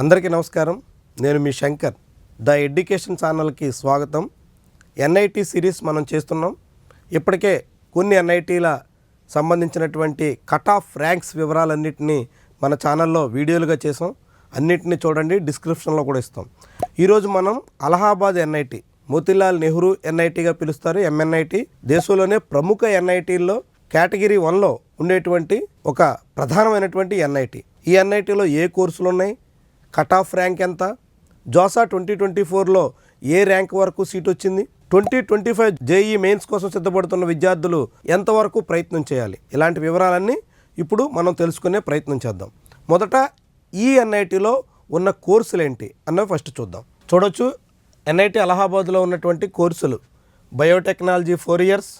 అందరికీ నమస్కారం. నేను మీ శంకర్. ద ఎడ్యుకేషన్ ఛానల్కి స్వాగతం. ఎన్ఐటి సిరీస్ మనం చేస్తున్నాం. ఇప్పటికే కొన్ని ఎన్ఐటీల సంబంధించినటువంటి కట్ ఆఫ్ ర్యాంక్స్ వివరాలన్నింటినీ మన ఛానల్లో వీడియోలుగా చేసాం. అన్నిటిని చూడండి డిస్క్రిప్షన్లో కూడా ఇస్తాం. ఈరోజు మనం అలహాబాద్ ఎన్ఐటి మోతిలాల్ నెహ్రూ ఎన్ఐటిగా పిలుస్తారు. ఎంఎన్ఐటి దేశంలోనే ప్రముఖ ఎన్ఐటీల్లో కేటగిరీ వన్లో ఉండేటువంటి ఒక ప్రధానమైనటువంటి ఎన్ఐటి. ఈ ఎన్ఐటిలో ఏ కోర్సులు ఉన్నాయి కట్ ఆఫ్ ర్యాంక్ ఎంత? జోసా ట్వంటీ ట్వంటీ ఫోర్లో ఏ ర్యాంక్ వరకు సీట్ వచ్చింది? Twenty twenty five JEE mains కోసం సిద్ధపడుతున్న విద్యార్థులు ఎంతవరకు ప్రయత్నం చేయాలి? ఇలాంటి వివరాలన్నీ ఇప్పుడు మనం తెలుసుకునే ప్రయత్నం చేద్దాం. మొదట ఈ ఎన్ఐటిలో ఉన్న కోర్సులు ఏంటి? అన్నవి ఫస్ట్ చూద్దాం. చూడొచ్చు ఎన్ఐటి అలహాబాద్లో ఉన్నటువంటి కోర్సులు. Biotechnology four years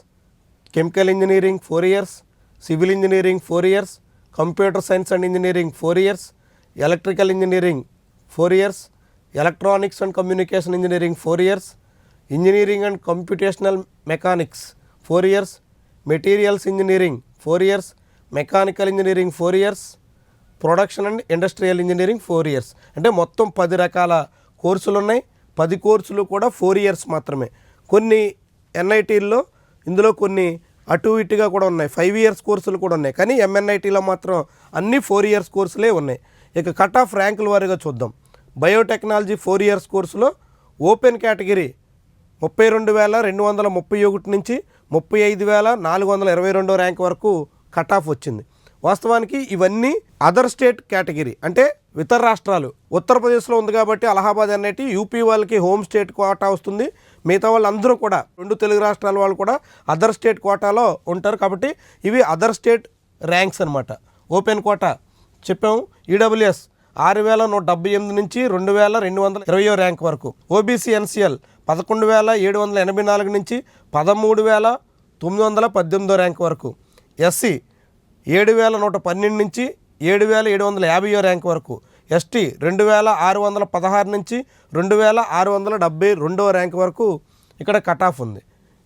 chemical engineering four years civil engineering four years computer science and engineering four years electrical engineering four years electronics and communication engineering four years engineering and computational mechanics four years materials engineering four years mechanical engineering four years production and industrial engineering four years. అంటే మొత్తం పది రకాల కోర్సులు ఉన్నాయి. పది కోర్సులు కూడా four years మాత్రమే. కొన్ని ఎన్ఐటీల్లో ఇందులో కొన్ని అటు ఇటుగా కూడా ఉన్నాయి. ఫైవ్ ఇయర్స్ కోర్సులు కూడా ఉన్నాయి. కానీ ఎంఎన్ఐటీలో మాత్రం అన్ని ఫోర్ ఇయర్స్ కోర్సులే ఉన్నాయి. ఇక కట్ ఆఫ్ ర్యాంకుల వారీగా చూద్దాం. బయోటెక్నాలజీ ఫోర్ ఇయర్స్ కోర్సులో ఓపెన్ కేటగిరీ ముప్పై రెండు వేల రెండు వందల ముప్పై ఒకటి నుంచి ముప్పై ఐదు వేల నాలుగు వందల ఇరవై రెండో ర్యాంక్ వరకు కట్ ఆఫ్ వచ్చింది. వాస్తవానికి ఇవన్నీ అదర్ స్టేట్ కేటగిరీ అంటే ఇతర రాష్ట్రాలు. ఉత్తరప్రదేశ్లో ఉంది కాబట్టి అలహాబాద్ అనేది యూపీ వాళ్ళకి హోమ్ స్టేట్ కోటా వస్తుంది. మిగతా వాళ్ళందరూ కూడా రెండు తెలుగు రాష్ట్రాల వాళ్ళు కూడా అదర్ స్టేట్ కోటాలో ఉంటారు కాబట్టి ఇవి అదర్ స్టేట్ ర్యాంక్స్ అనమాట ఓపెన్ కోటా చెప్పాము ఈడబ్ల్యూఎస్ ఆరు వేల నూట డెబ్బై ఎనిమిది నుంచి రెండు వేల రెండు వందల ఇరవయో ర్యాంక్ వరకు. ఓబీసీ ఎన్సిఎల్ పదకొండు వేల ఏడు వందల ఎనభై నాలుగు నుంచి పదమూడు వేల తొమ్మిది వందల పద్దెనిమిదో ర్యాంక్ వరకు. ఎస్సీ ఏడు వేల నూట పన్నెండు నుంచి ఏడు వేల ఏడు వందల యాభైయో ర్యాంక్ వరకు. ఎస్టీ రెండు వేల ఆరు వందల పదహారు నుంచి రెండు వేల ఆరు వందల డెబ్బై రెండవ ర్యాంక్ వరకు ఇక్కడ కట్ ఆఫ్ ఉంది.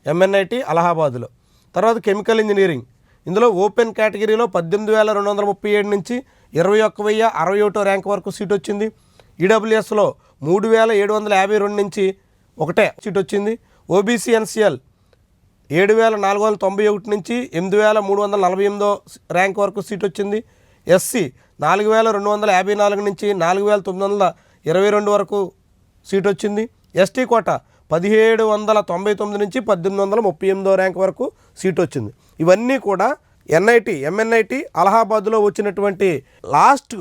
ఎంఎన్ఐటి అలహాబాద్లో. తర్వాత కెమికల్ ఇంజనీరింగ్. ఇందులో ఓపెన్ కేటగిరీలో పద్దెనిమిది వేల రెండు వందల ముప్పై ఏడు నుంచి ఇరవై ఒక్క వెయ్యి అరవై ఒకటో ర్యాంక్ వరకు సీట్ వచ్చింది. ఈడబ్ల్యూఎస్లో మూడు వేల ఏడు వందల యాభై రెండు నుంచి ఒకటే సీట్ వచ్చింది. ఓబీసీ ఎన్సిఎల్ ఏడు వేల నాలుగు వందల తొంభై ఒకటి నుంచి ఎనిమిది వేల మూడు వందల నలభై ఎనిమిదో ర్యాంక్ వరకు సీట్ వచ్చింది. ఎస్సీ నాలుగు వేల రెండు వందల యాభై నాలుగు నుంచి నాలుగు వేల తొమ్మిది వందల ఇరవై రెండు వరకు సీట్ వచ్చింది. ఎస్టీ కోట పదిహేడు వందల తొంభై తొమ్మిది నుంచి పద్దెనిమిది వందల ముప్పై ఎనిమిదో ర్యాంక్ వరకు సీట్ వచ్చింది. ఇవన్నీ కూడా ఎన్ఐటి ఎంఎన్ఐటి అలహాబాద్లో వచ్చినటువంటి లాస్ట్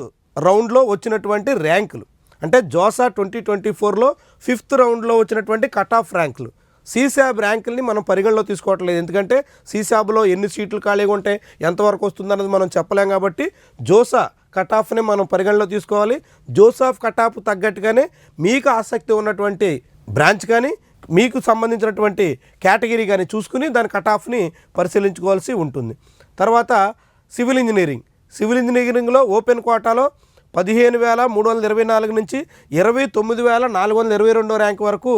రౌండ్లో వచ్చినటువంటి ర్యాంకులు. అంటే జోసా ట్వంటీ ట్వంటీ ఫోర్లో ఫిఫ్త్ రౌండ్లో వచ్చినటువంటి కట్ ఆఫ్ ర్యాంకులు. సీసాబ్ ర్యాంకుల్ని మనం పరిగణలో తీసుకోవట్లేదు. ఎందుకంటే సీసాబ్లో ఎన్ని సీట్లు ఖాళీగా ఉంటాయి ఎంతవరకు వస్తుందన్నది మనం చెప్పలేం కాబట్టి జోసా కట్ ఆఫ్ని మనం పరిగణలో తీసుకోవాలి. జోసాఫ్ కట్ ఆఫ్ తగ్గట్టుగానే మీకు ఆసక్తి ఉన్నటువంటి బ్రాంచ్ కానీ మీకు సంబంధించినటువంటి కేటగిరీ కానీ చూసుకుని దాని కట్ ఆఫ్ని పరిశీలించుకోవాల్సి ఉంటుంది. తర్వాత సివిల్ ఇంజనీరింగ్. సివిల్ ఇంజనీరింగ్లో ఓపెన్ కోటాలో పదిహేను వేల మూడు వందల ఇరవై నాలుగు నుంచి ఇరవై తొమ్మిది వేల నాలుగు వందల ఇరవై రెండో ర్యాంక్ వరకు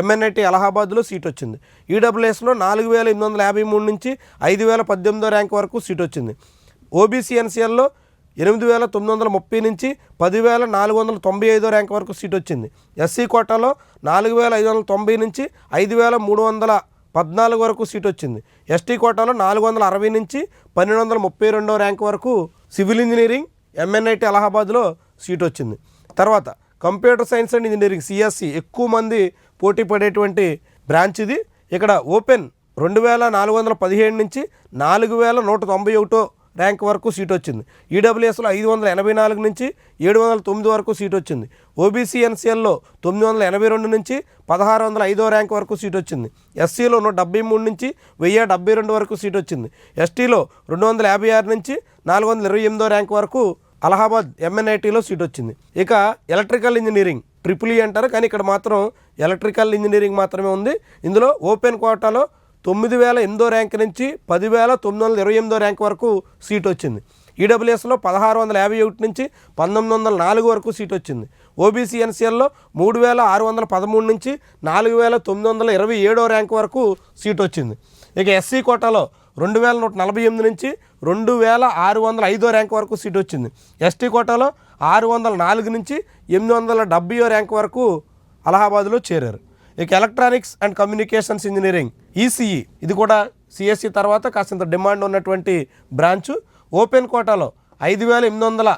ఎంఎన్ఐటి అలహాబాద్లో సీట్ వచ్చింది. ఈడబ్ల్యూఎస్లో నాలుగు వేల ఎనిమిది వందల యాభై మూడు నుంచి ఐదు వేల పద్దెనిమిదో ర్యాంక్ వరకు సీట్ వచ్చింది. ఓబీసీ ఎన్సీఎల్లో ఎనిమిది వేల తొమ్మిది వందల ముప్పై నుంచి పదివేల నాలుగు వందల తొంభై ఐదో ర్యాంక్ వరకు సీట్ వచ్చింది. ఎస్సీ కోటాలో నాలుగు వేల ఐదు వందల తొంభై నుంచి ఐదు వేల మూడు వందల పద్నాలుగు వరకు సీట్ వచ్చింది. ఎస్టీ కోటాలో నాలుగు వందల అరవై నుంచి పన్నెండు వందల ముప్పై రెండో ర్యాంక్ వరకు సివిల్ ఇంజనీరింగ్ ఎంఎన్ఐటి అలహాబాద్లో సీట్ వచ్చింది. తర్వాత computer science and engineering CSE ఎక్కువ మంది పోటీ పడేటువంటి బ్రాంచ్ ఇది. ఇక్కడ ఓపెన్ రెండు వేల నాలుగు వందల పదిహేడు నుంచి నాలుగు వేల నూట తొంభై ఒకటో ర్యాంక్ వరకు సీట్ వచ్చింది. ఈడబ్ల్యూఎస్లో ఐదు వందల ఎనభై నాలుగు నుంచి ఏడు వందల తొమ్మిది వరకు సీట్ వచ్చింది. ఓబీసీ ఎన్సీఎల్లో తొమ్మిది వందల ఎనభై రెండు నుంచి పదహారు వందల ఐదో ర్యాంక్ వరకు సీట్ వచ్చింది. ఎస్సీలో నూట డెబ్బై మూడు నుంచి వెయ్యి డెబ్బై రెండు వరకు సీట్ వచ్చింది. ఎస్టీలో రెండు వందల యాభై ఆరు నుంచి నాలుగు వందల ఇరవై ఎనిమిదో ర్యాంక్ వరకు అలహాబాద్ ఎంఎన్ఐటీలో సీట్ వచ్చింది. ఇక ఎలక్ట్రికల్ ఇంజనీరింగ్ ట్రిపుల్ ఈ అంటారు కానీ ఇక్కడ మాత్రం ఎలక్ట్రికల్ ఇంజనీరింగ్ మాత్రమే ఉంది. ఇందులో ఓపెన్ కోటాలో తొమ్మిది వేల ఎనిమిదో ర్యాంక్ నుంచి పదివేల తొమ్మిది వందల ఇరవై ఎనిమిదో ర్యాంక్ వరకు సీట్ వచ్చింది. ఈడబ్ల్యూఎస్లో పదహారు వందల యాభై ఒకటి నుంచి పంతొమ్మిది వందల నాలుగు వరకు సీట్ వచ్చింది. ఓబీసీ ఎన్సీఎల్లో మూడు వేల ఆరు వందల పదమూడు నుంచి నాలుగు వేల తొమ్మిది వందల ఇరవై ఏడో ర్యాంక్ వరకు సీట్ వచ్చింది. ఇక ఎస్సీ కోటాలో రెండు వేల నూట నలభై ఎనిమిది నుంచి రెండు వేల ఆరు వందల ఐదో ర్యాంక్ వరకు సీట్ వచ్చింది. ఎస్టీ కోటాలో ఆరు వందల నాలుగు నుంచి ఎనిమిది వందల డెబ్బయో ర్యాంక్ వరకు అలహాబాద్లో చేరారు. ఇక electronics and communications engineering ECE ఇది కూడా సిఎస్సి తర్వాత కాసింత డిమాండ్ ఉన్నటువంటి బ్రాంచ్. ఓపెన్ కోటాలో ఐదు వేల ఎనిమిది వందల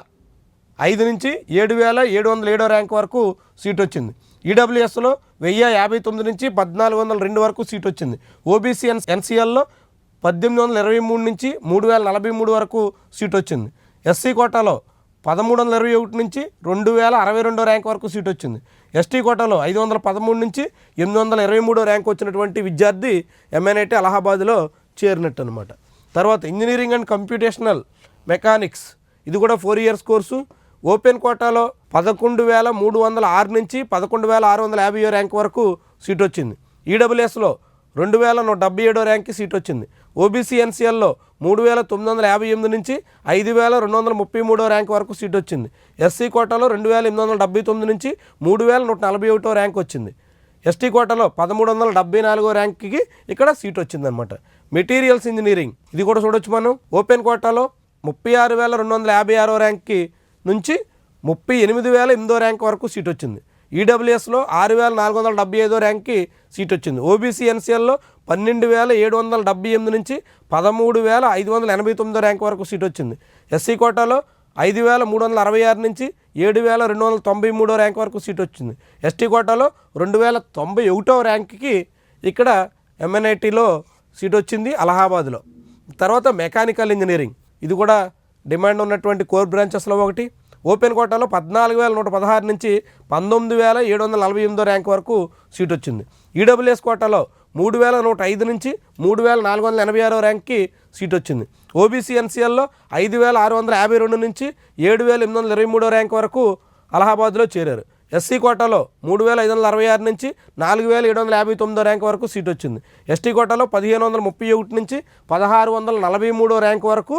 ఐదు నుంచి ఏడు వేల ఏడు వందల ఏడో ర్యాంక్ వరకు సీట్ వచ్చింది. ఈడబ్ల్యూఎస్లో వెయ్యి యాభై తొమ్మిది నుంచి పద్నాలుగు వందల రెండు వరకు సీట్ వచ్చింది. ఓబీసీ ఎన్ ఎన్సీఎల్లో పద్దెనిమిది వందల ఇరవై మూడు నుంచి మూడు వేల నలభై మూడు వరకు సీట్ వచ్చింది. ఎస్సీ కోటాలో పదమూడు వందల ఇరవై ఒకటి నుంచి రెండు వేల అరవై రెండో ర్యాంక్ వరకు సీట్ వచ్చింది. ఎస్టీ కోటాలో ఐదు వందల పదమూడు నుంచి ఎనిమిది వందల ఇరవై మూడో ర్యాంక్ వచ్చినటువంటి విద్యార్థి ఎంఎన్ఐటి అలహాబాద్లో చేరినట్టు అనమాట తర్వాత ఇంజనీరింగ్ అండ్ కంప్యూటేషనల్ మెకానిక్స్ ఇది కూడా ఫోర్ ఇయర్స్ కోర్సు. ఓపెన్ కోటాలో పదకొండు వేల మూడు వందల ఆరు నుంచి పదకొండు వేల ఆరు వందల యాభై ర్యాంక్ వరకు సీట్ వచ్చింది. ఈడబ్ల్యూఎస్లో రెండు వేల నూట డెబ్బై ఏడో ర్యాంక్కి సీట్ వచ్చింది. ఓబీసీ ఎన్సీఎల్లో మూడు వేల తొమ్మిది వందల యాభై ఎనిమిది నుంచి ఐదు వేల రెండు వందల ముప్పై మూడో ర్యాంక్ వరకు సీట్ వచ్చింది. ఎస్సీ కోటాలో రెండు వేల ఎనిమిది వందల డెబ్బై తొమ్మిది నుంచి మూడు వేల నూట నలభై ఒకటో ర్యాంక్ వచ్చింది. ఎస్టీ కోటాలో పదమూడు వందల డెబ్బై నాలుగో ర్యాంక్కి ఇక్కడ సీట్ వచ్చిందనమాట మెటీరియల్స్ ఇంజనీరింగ్ ఇది కూడా చూడొచ్చు మనం. ఓపెన్ కోటాలో ముప్పై ఆరు వేల రెండు వందల యాభై ఆరో ర్యాంక్కి నుంచి ముప్పై ఎనిమిది వేల ఎనిమిదో ర్యాంక్ వరకు సీట్ వచ్చింది. ఈడబ్ల్యూఎస్లో ఆరు వేల నాలుగు వందల డెబ్బై ఐదో ర్యాంక్కి సీట్ వచ్చింది ఓబీసీ ఎన్సీఎల్లో పన్నెండు వేల ఏడు వందల డెబ్బై ఎనిమిది నుంచి పదమూడు వేల ఐదు వందల ఎనభై తొమ్మిదో ర్యాంక్ వరకు సీట్ వచ్చింది ఎస్సీ కోటాలో ఐదు వేల మూడు వందల అరవై ఆరు నుంచి ఏడు వేల రెండు వందల తొంభై మూడో ర్యాంక్ వరకు సీట్ వచ్చింది ఎస్టీ కోటాలో రెండు వేల తొంభై ఒకటో ర్యాంక్కి ఇక్కడ ఎంఎన్ఐటీలో సీట్ వచ్చింది అలహాబాద్లో. తర్వాత మెకానికల్ ఇంజనీరింగ్. ఇది కూడా డిమాండ్ ఉన్నటువంటి కోర్ బ్రాంచెస్లో ఒకటి. ఓపెన్ కోటాలో పద్నాలుగు వేల నూట పదహారు నుంచి పంతొమ్మిది వేల ఏడు వందల నలభై ఎనిమిదో ర్యాంక్ వరకు సీట్ వచ్చింది. ఈడబ్ల్యూఎస్ కోటాలో మూడు వేల నూట ఐదు నుంచి మూడు వేల నాలుగు వందల ఎనభై ఆరో ర్యాంక్కి సీట్ వచ్చింది. ఓబీసీ ఎన్సీఎల్లో ఐదు వేల ఆరు వందల యాభై రెండు నుంచి ఏడు వేల ఎనిమిది వందల ఇరవై మూడో ర్యాంక్ వరకు అలహాబాద్లో చేరారు. ఎస్సీ కోటాలో మూడు వేల ఐదు వందల అరవై ఆరు నుంచి నాలుగు వేల ఏడు వందల యాభై తొమ్మిదో ర్యాంక్ వరకు సీట్ వచ్చింది. ఎస్టీ కోటాలో పదిహేను వందల ముప్పై ఒకటి నుంచి పదహారు వందల నలభై మూడో ర్యాంక్ వరకు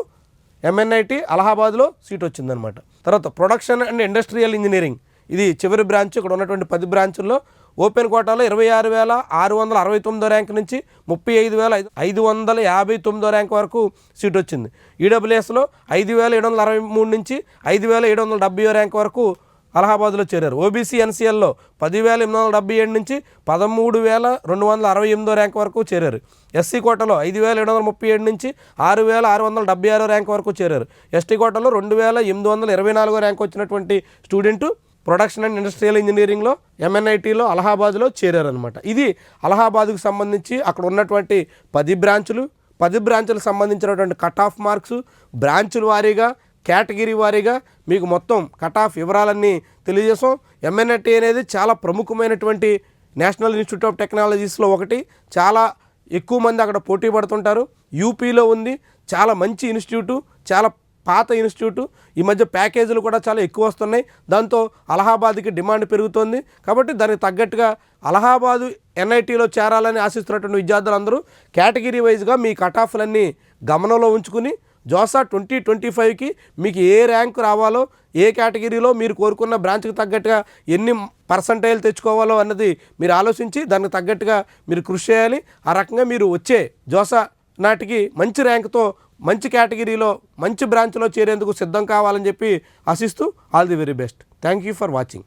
ఎంఎన్ఐటి అలహాబాద్లో సీట్ వచ్చిందనమాట. తర్వాత ప్రొడక్షన్ అండ్ ఇండస్ట్రియల్ ఇంజనీరింగ్. ఇది చివరి బ్రాంచ్ ఇక్కడ ఉన్నటువంటి పది బ్రాంచుల్లో ఓపెన్ కోటాలో ఇరవై ఆరు వేల ఆరు వందల అరవై తొమ్మిదో ర్యాంక్ నుంచి ముప్పై ఐదు వేల ఐదు ఐదు వందల యాభై తొమ్మిదో ర్యాంక్ వరకు సీట్ వచ్చింది. ఈడబ్ల్యూఎస్లో ఐదు వేల ఏడు వందల అరవై మూడు నుంచి ఐదు వేల ఏడు వందల డెబ్బై ర్యాంక్ వరకు అలహాబాద్లో చేరారు. ఓబీసీ ఎన్సీఎల్లో పదివేల ఎనిమిది వందల డెబ్బై ఏడు నుంచి పదమూడు వేల రెండు వందల అరవై ఎనిమిదో ర్యాంక్ వరకు చేరారు. ఎస్సీ కోటలో ఐదు వేల ఏడు వందల ముప్పై ఏడు నుంచి ఆరు వేల ఆరు వందల డెబ్బై ఆరో ర్యాంక్ వరకు చేరారు. ఎస్టీ కోటలో రెండు వేల ఎనిమిది వందల ఇరవై నాలుగో ర్యాంక్ వచ్చినటువంటి స్టూడెంట్ ప్రొడక్షన్ అండ్ ఇండస్ట్రియల్ ఇంజనీరింగ్లో ఎంఎన్ఐటీలో అలహాబాద్లో చేరారనమాట ఇది అలహాబాద్కు సంబంధించి అక్కడ ఉన్నటువంటి పది బ్రాంచులు పది బ్రాంచులకు సంబంధించినటువంటి కట్ ఆఫ్ మార్క్స్ బ్రాంచుల వారీగా కేటగిరీ వారీగా మీకు మొత్తం కట్ ఆఫ్ వివరాలన్నీ తెలియజేసాం ఎంఎన్ఐటి అనేది చాలా ప్రముఖమైనటువంటి నేషనల్ ఇన్స్టిట్యూట్ ఆఫ్ టెక్నాలజీస్లో ఒకటి. చాలా ఎక్కువ మంది అక్కడ పోటీ పడుతుంటారు. యూపీలో ఉంది. చాలా మంచి ఇన్స్టిట్యూటు. చాలా పాత ఇన్స్టిట్యూట్. ఈ మధ్య ప్యాకేజీలు కూడా చాలా ఎక్కువ వస్తున్నాయి. దాంతో అలహాబాద్కి డిమాండ్ పెరుగుతోంది. కాబట్టి దానికి తగ్గట్టుగా అలహాబాదు ఎన్ఐటీలో చేరాలని ఆశిస్తున్నటువంటి విద్యార్థులందరూ కేటగిరీ వైజ్గా మీ కట్ ఆఫ్లన్నీ గమనంలో ఉంచుకుని జోసా ట్వంటీ ట్వంటీ ఫైవ్కి మీకు ఏ ర్యాంక్ రావాలో ఏ కేటగిరీలో మీరు కోరుకున్న బ్రాంచ్కి తగ్గట్టుగా ఎన్ని పర్సంటైల్ తెచ్చుకోవాలో అన్నది మీరు ఆలోచించి దానికి తగ్గట్టుగా మీరు కృషి చేయాలి. ఆ రకంగా మీరు వచ్చే జోసా నాటికి మంచి ర్యాంక్తో మంచి కేటగిరీలో మంచి బ్రాంచ్లో చేరేందుకు సిద్ధం కావాలని చెప్పి ఆశిస్తూ all the very best. Thank you for watching.